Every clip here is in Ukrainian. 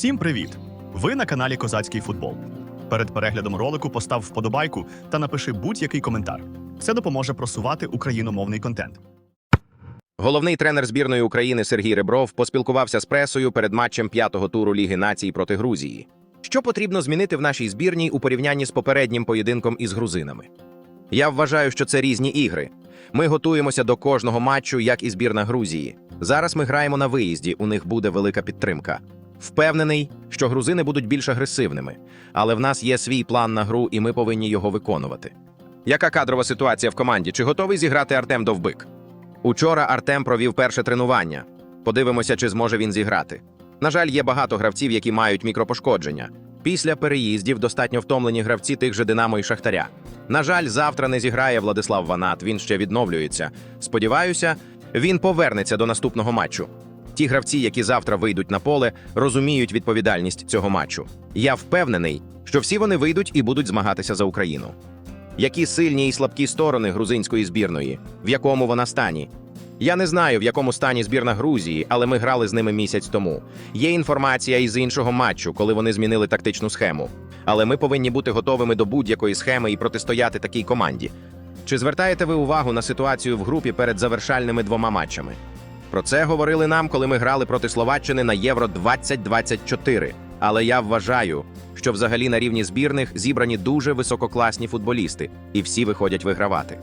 Всім привіт! Ви на каналі Козацький футбол. Перед переглядом ролику постав вподобайку та напиши будь-який коментар. Це допоможе просувати україномовний контент. Головний тренер збірної України Сергій Ребров поспілкувався з пресою перед матчем п'ятого туру Ліги націй проти Грузії. Що потрібно змінити в нашій збірній у порівнянні з попереднім поєдинком із грузинами? Я вважаю, що це різні ігри. Ми готуємося до кожного матчу, як і збірна Грузії. Зараз ми граємо на виїзді, у них буде велика підтримка. Впевнений, що грузини будуть більш агресивними, але в нас є свій план на гру, і ми повинні його виконувати. Яка кадрова ситуація в команді? Чи готовий зіграти Артем Довбик? Учора Артем провів перше тренування. Подивимося, чи зможе він зіграти. На жаль, є багато гравців, які мають мікропошкодження. Після переїздів достатньо втомлені гравці тих же Динамо і Шахтаря. На жаль, завтра не зіграє Владислав Ванат, він ще відновлюється. Сподіваюся, він повернеться до наступного матчу. Ті гравці, які завтра вийдуть на поле, розуміють відповідальність цього матчу. Я впевнений, що всі вони вийдуть і будуть змагатися за Україну. Які сильні і слабкі сторони грузинської збірної, в якому вона стані? Я не знаю, в якому стані збірна Грузії, але ми грали з ними місяць тому. Є інформація із іншого матчу, коли вони змінили тактичну схему. Але ми повинні бути готовими до будь-якої схеми і протистояти такій команді. Чи звертаєте ви увагу на ситуацію в групі перед завершальними двома матчами? Про це говорили нам, коли ми грали проти Словаччини на Євро 2024. Але я вважаю, що взагалі на рівні збірних зібрані дуже висококласні футболісти, і всі виходять вигравати.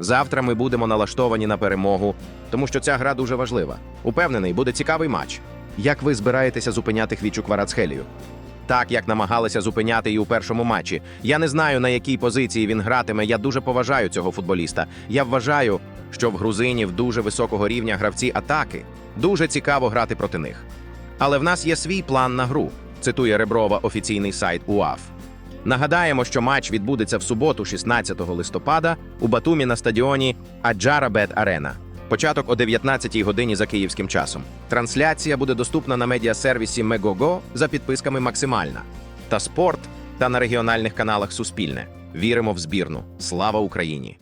Завтра ми будемо налаштовані на перемогу, тому що ця гра дуже важлива. Упевнений, буде цікавий матч. Як ви збираєтеся зупиняти Хвічу Кварацхелію? Так, як намагалися зупиняти і у першому матчі. Я не знаю, на якій позиції він гратиме. Я дуже поважаю цього футболіста. Я вважаю, що в грузинів дуже високого рівня гравці атаки. Дуже цікаво грати проти них. Але в нас є свій план на гру, цитує Реброва офіційний сайт УАФ. Нагадаємо, що матч відбудеться в суботу, 16 листопада, у Батумі на стадіоні Аджарабет Арена. Початок о 19-й годині за київським часом. Трансляція буде доступна на медіасервісі Мегого за підписками максимальна та спорт та на регіональних каналах Суспільне. Віримо в збірну. Слава Україні!